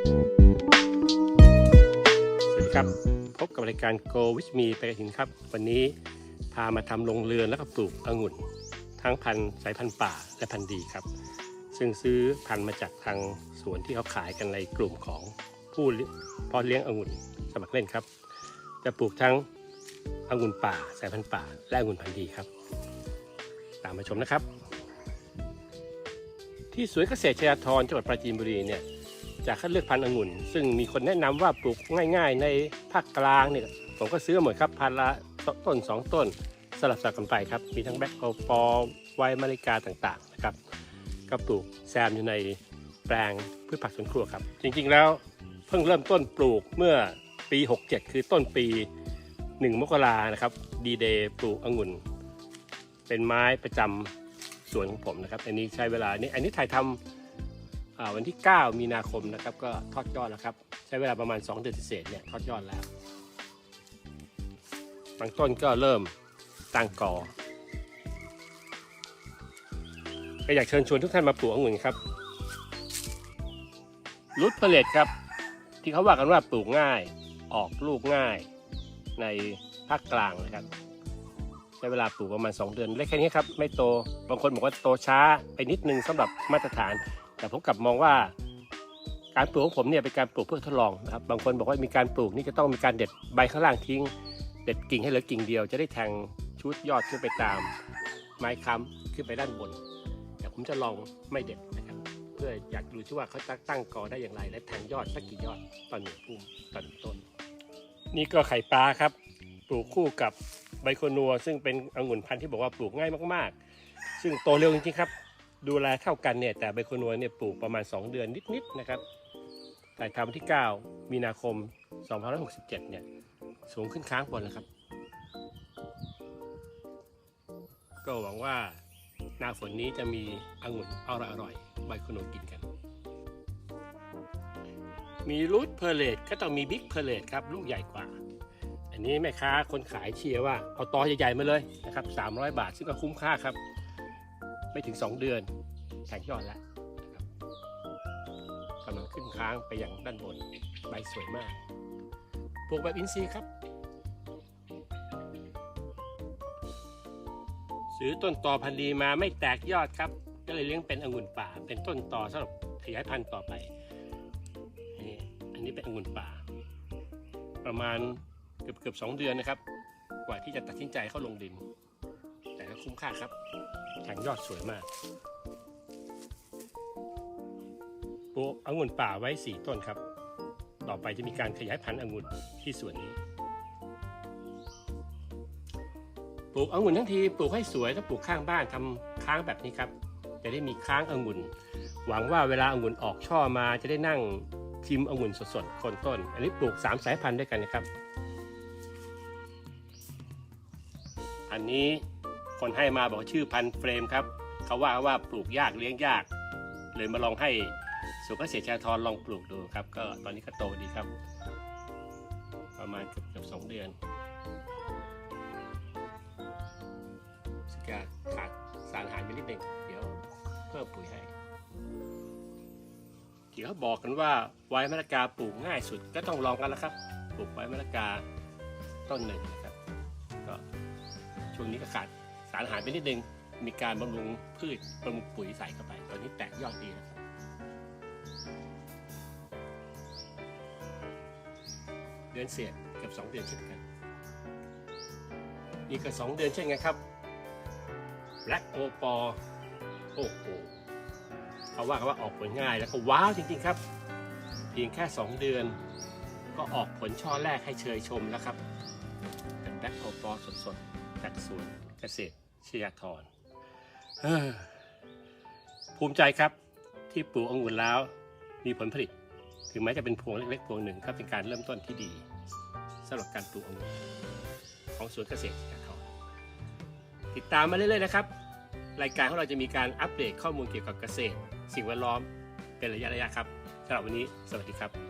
สวัสดีครับ พบกับรายการ Go with me ไปกระถินครับ วันนี้พามาทำโรงเรือนแล้วก็ปลูกองุ่น ทั้งพันธุ์สายพันธุ์ป่าและพันธุ์ดีครับ ซึ่งซื้อพันธุ์มาจากทางสวนที่เขาขายกันในกลุ่มของผู้เพาะเลี้ยงองุ่นสมัครเล่นครับ จะปลูกทั้งองุ่นป่า สายพันธุ์ป่า และองุ่นพันธุ์ดีครับ ตามมาชมนะครับ ที่สวนเกษตรชยาธรจังหวัดปราจีนบุรีเนี่ย จากคัดเลือกพันธุ์องุ่น ซึ่งมีคนแนะนำว่าปลูกง่าย ๆ ในภาคกลางเนี่ยผมก็ซื้อหมดครับพันละต้น 2 ต้นสลับสับกันไปครับ มีทั้งแบ็คโอปอไวมาริกาต่างๆนะครับก็ปลูกแซมอยู่ในแปลงพืชผักสวนครัวครับ จริงๆแล้วเพิ่งเริ่มต้นปลูกเมื่อปี 67 คือต้นปี 1 มกรานะครับดีเดย์ปลูกองุ่น เป็นไม้ประจำสวนของผมนะครับ อันนี้ใช้เวลานี่อันนี้ถ่ายทำอ่า วันที่ 9 มีนาคมนะครับก็ทอดยอดแล้วครับ ใช้เวลาประมาณ 2 เดือนเศษเนี่ยทอดยอดแล้วบางต้นก็เริ่มตั้งกอก็อยากเชิญชวนทุกท่านมาปลูกองุ่นครับรุดเปเลตครับ ที่เขาว่ากันว่าปลูกง่ายออกลูกง่ายในภาคกลางนะครับใช้เวลาปลูกประมาณ 2 เดือนเล็กแค่นี้ครับ ไม่โต บางคนบอกว่าโตช้าไปนิดนึงสำหรับมาตรฐาน แต่ผมกลับมองว่าการปลูกของผมเนี่ยเป็นการปลูกเพื่อทดลองนะครับบางคนบอกว่ามีการปลูกนี่จะต้องมีการเด็ดใบข้างล่างทิ้ง เด็ดกิ่งให้เหลือกิ่งเดียว จะได้แทงชุดยอดขึ้นไปตาม ไม้ค้ำขึ้นไปด้านบนแต่ผมจะลองไม่เด็ดนะครับ เพื่ออยากดูที่ว่าเขาตั้งกอได้อย่างไร และแทงยอดสักกี่ยอดต่อหนึ่งพุ่มตอนต้น นี่ก็ไข่ปลาครับปลูกคู่กับไบโคนัว ซึ่งเป็นองุ่นพันธุ์ที่บอกว่าปลูกง่ายมากๆ ซึ่งโตเร็วจริงๆครับ ดูแลเท่ากันเนี่ยแต่ไบโคนัวเนี่ยปลูกประมาณ 2 เดือนนิดๆนะครับถ่ายทำที่ 9 มีนาคม 2567 เนี่ยสูงขึ้นค้างบนแล้วครับ ก็หวังว่าหน้าฝนนี้จะมีองุ่นอร่อยๆไบโคนัวกินกัน มีรูทเพอร์เลตก็ต้องมีบิ๊กเพอร์เลตครับลูกใหญ่กว่า อันนี้แม่ค้าคนขายเชียร์ว่าเอาตอใหญ่ๆมาเลยนะครับ 300 บาทซึ่งก็คุ้มค่าครับ ไม่ถึง 2 เดือนแทงยอดแล้วกำลังขึ้นค้างไปอย่างด้านบนใบสวยมากปลูกแบบอินทรีย์ครับ ซื้อต้นต่อพันธุ์ดีมาไม่แตกยอดครับ ก็เลยเลี้ยงเป็นองุ่นป่า เป็นต้นต่อสำหรับขยายพันธุ์ต่อไปนี่อันนี้เป็นองุ่นป่า ประมาณเกือบเกือบสองเดือนนะครับ กว่าที่จะตัดสินใจเข้าลงดิน คุ้มค่าครับแทงยอดสวยมากปลูกองุ่นป่าไว้4ต้นครับ ต่อไปจะมีการขยายพันธุ์องุ่นที่สวนนี้ ปลูกองุ่นทั้งทีปลูกให้สวยต้องปลูกข้างบ้านทำค้างแบบนี้ครับ จะได้มีค้างองุ่น หวังว่าเวลาองุ่นออกช่อมาจะได้นั่งชิมองุ่นสดๆโคนต้น อันนี้ปลูก3สายพันธุ์ด้วยกันนะครับ อันนี้ คนให้มาบอกชื่อพันเฟรมครับเขาว่าว่าปลูกยากเลี้ยงยาก เลยมาลองให้สุขเกษตรชาทรลองปลูกดูครับ ก็ตอนนี้ก็โตดีครับ ประมาณเกือบเกือบสองเดือนสกาขาดสารอาหารไปนิดหนึ่งเดี๋ยวเพิ่มปุ๋ยให้เดี๋ยวบอกกันว่าไว้มะละกาปลูกง่ายสุดก็ต้องลองกันแล้วครับ ปลูกไว้มะละกาต้นหนึ่งนะครับ ก็ช่วงนี้ก็ขาด สารหารไปนิดนึง มีการบำรุงพืชบำรุงปุ๋ยใส่เข้าไป ตอนนี้แตกยอดดีนะครับเดือนเศษเกับสองเดือนเช่นกันนี่ก็สองเดือนเช่นกันครับ Black o p a โอ้โหเขาว่ากันว่าออกผลง่ายแล้วก็ว้าวจริงๆครับ เพียงแค่ 2 เดือน ก็ออกผลช่อแรกให้เชยชมแล้วครับเป็นแบล็คโอปอสดๆจากสวนเกษตร ชยาธรภูมิใจครับที่ปลูกองุ่นแล้วมีผลผลิต ถึงแม้จะเป็นพวงเล็กๆพวงหนึ่งก็เป็นการเริ่มต้นที่ดีสำหรับการปลูกองุ่นของสวนเกษตรชยาธรติดตามมาเรื่อยๆนะครับ รายการของเราจะมีการอัปเดตข้อมูลเกี่ยวกับเกษตร สิ่งแวดล้อมเป็นระยะๆครับสำหรับวันนี้ สวัสดีครับ